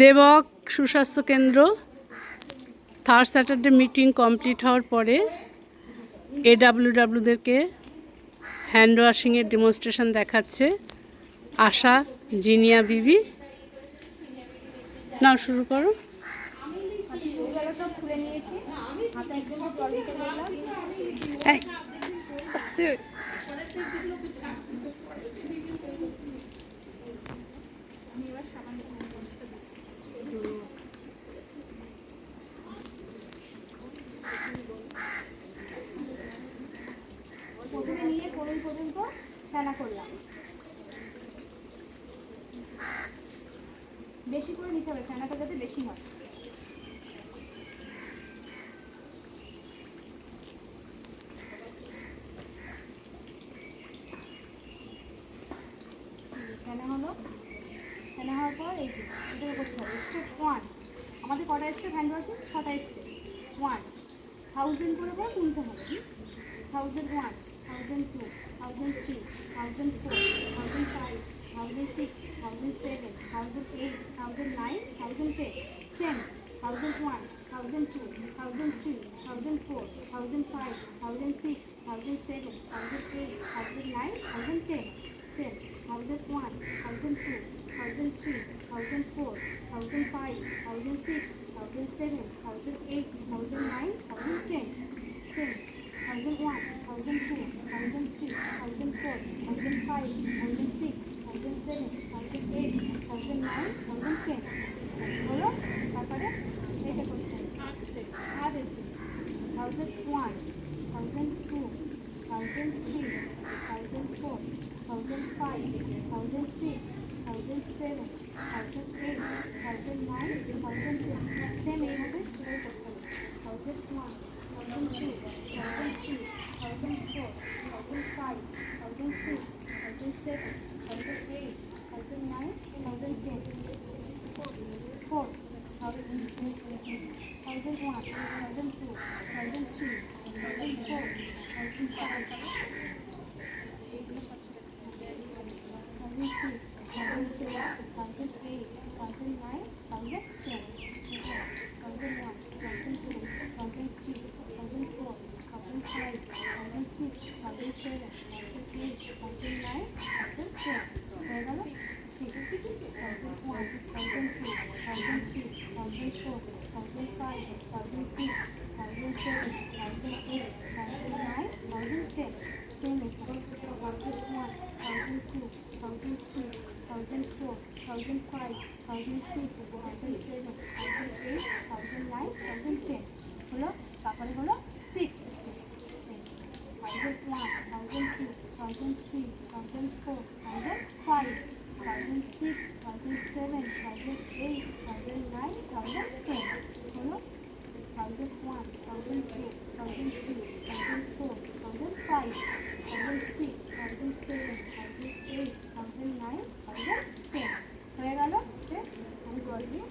দেবক সুস্বাস্থ্য কেন্দ্র। Third Saturday meeting complete হওয়ার পরে এডাব্লিউডাব্লিউদেরকে হ্যান্ড ওয়াশিংয়ের ডেমনস্ট্রেশন দেখাচ্ছে। আশা জিনিয়া বিবি নাও শুরু করো। নিয়েছি। বেশি করে নিতে হবে, ফেনাটা যাতে বেশি হয়। ফেনা হলো, ফেনা হওয়ার পর এই যে করতে হবে। স্টেপ ওয়ান আমাদের কটা স্টেপ হ্যান্ড ওয়াশিং ছটা স্টেপ ওয়ান থাউজেন্ড করে করে তুলতে হবে thousand one thousand two thousand three thousand four thousand five thousand six, thousand seven, thousand eight, thousand nine, thousand ten, seven, thousand one, thousand two, thousand three, thousand four, thousand five, thousand six, thousand seven, thousand eight, thousand nine, thousand ten, ten, thousand one, thousand two, thousand three, thousand four, thousand five, thousand six, thousand seven, thousand eight, thousand nine, thousand ten, ten, thousand one, thousand two, thousand three, thousand four, thousand five, thousand six. Thousand one thousand two thousand three thousand four thousand five thousand six thousand seven thousand eight thousand nine thousand ten same এইভাবে সেটাই করতে হবে thousand one thousand two, thousand three, thousand four, thousand five, thousand six, thousand seven, thousand eight, thousand nine, thousand ten. Four, thousand, thousand one, thousand two, thousand three, thousand thousand two, thousand five, thousand six, thousand seven, thousand eight, thousand four, thousand five, thousand six, thousand seven, thousand eight, thousand nine, thousand ten হলো তারপরে হলো six step thousand one, thousand two, thousand three, thousand four, thousand five, thousand six, thousand seven, thousand eight, thousand nine, thousand ten. হলো thousand one, thousand two, thousand three, thousand four, thousand five, thousand six, thousand seven, thousand eight, thousand nine, thousand ten. হয়ে গেল step আমি জল দিয়ে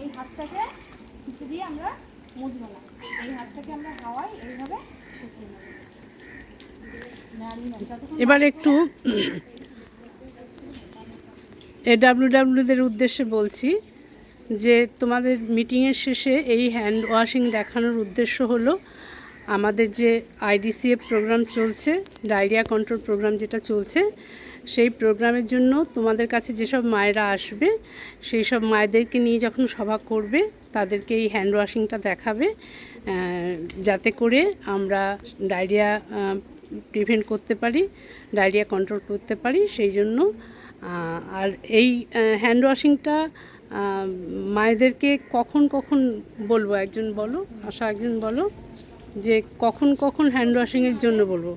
এই হাতটাকে কিছু দিয়ে আমরা মুছবো না। এই হাতটাকে আমরা হাওয়ায় এইভাবে এবার একটু এডাব্লিউডাব্লিউদের উদ্দেশ্যে বলছি যে তোমাদের মিটিংয়ের শেষে এই হ্যান্ড ওয়াশিং দেখানোর উদ্দেশ্য হলো আমাদের যে আইডিসিএফ প্রোগ্রাম চলছে ডায়রিয়া কন্ট্রোল প্রোগ্রাম যেটা চলছে সেই প্রোগ্রামের জন্য তোমাদের কাছে যেসব মায়েরা আসবে, সেই সব মায়েদেরকে নিয়ে যখন সভা করবে, তাদেরকে এই হ্যান্ড ওয়াশিংটা দেখাবে যাতে করে আমরা ডায়রিয়া প্রিভেন্ট করতে পারি, ডায়রিয়া কন্ট্রোল করতে পারি, সেই জন্য আর এই হ্যান্ড ওয়াশিংটা মায়েদেরকে কখন কখন বলব একজন বলো, আশা একজন বলো, যে কখন কখন হ্যান্ড ওয়াশিংয়ের জন্য বলব?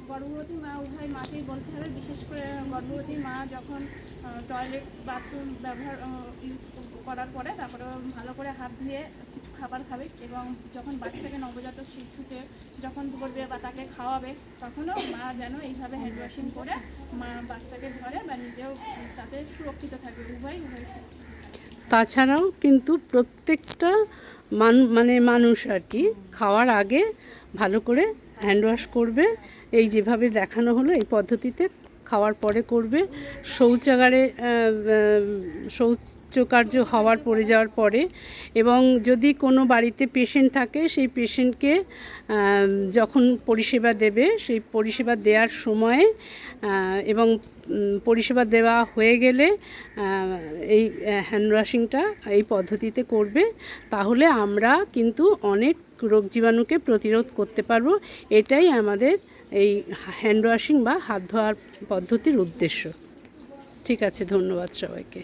গর্ভবতী মা যখন টয়লেট বাথরুম ব্যবহার ইউজ করার পরে তারপরে ভালো করে হাত ধুয়ে কিছু খাবার খাবে এবং যখন বাচ্চাকে নবজাত শিশুকে যখন ধরবে বা তাকে খাওয়াবে, তখনও মা যেন এইভাবে হ্যান্ড ওয়াশিং করে মা বাচ্চাকে ধরে বা নিজেও তাতে সুরক্ষিত থাকবে উভয় উভয় তাছাড়াও কিন্তু প্রত্যেকটা মান মানে মানুষ আর কি খাওয়ার আগে ভালো করে হ্যান্ড ওয়াশ করবে। এই যেভাবে দেখানো হলো এই পদ্ধতিতে খাওয়ার পরে করবে। শৌচাগারে শৌচকার্য হওয়ার পড়ে যাওয়ার পরে এবং যদি কোনো বাড়িতে পেশেন্ট থাকে, সেই পেশেন্টকে যখন পরিষেবা দেবে, সেই পরিষেবা দেওয়ার সময়ে এবং পরিষেবা দেওয়া হয়ে গেলে এই হ্যান্ড ওয়াশিংটা এই পদ্ধতিতে করবে, তাহলে আমরা কিন্তু অনেক রোগ জীবাণুকে প্রতিরোধ করতে পারব। এটাই আমাদের এই হ্যান্ড ওয়াশিং বা হাত ধোয়ার পদ্ধতির উদ্দেশ্য। ঠিক আছে ধন্যবাদ সবাইকে।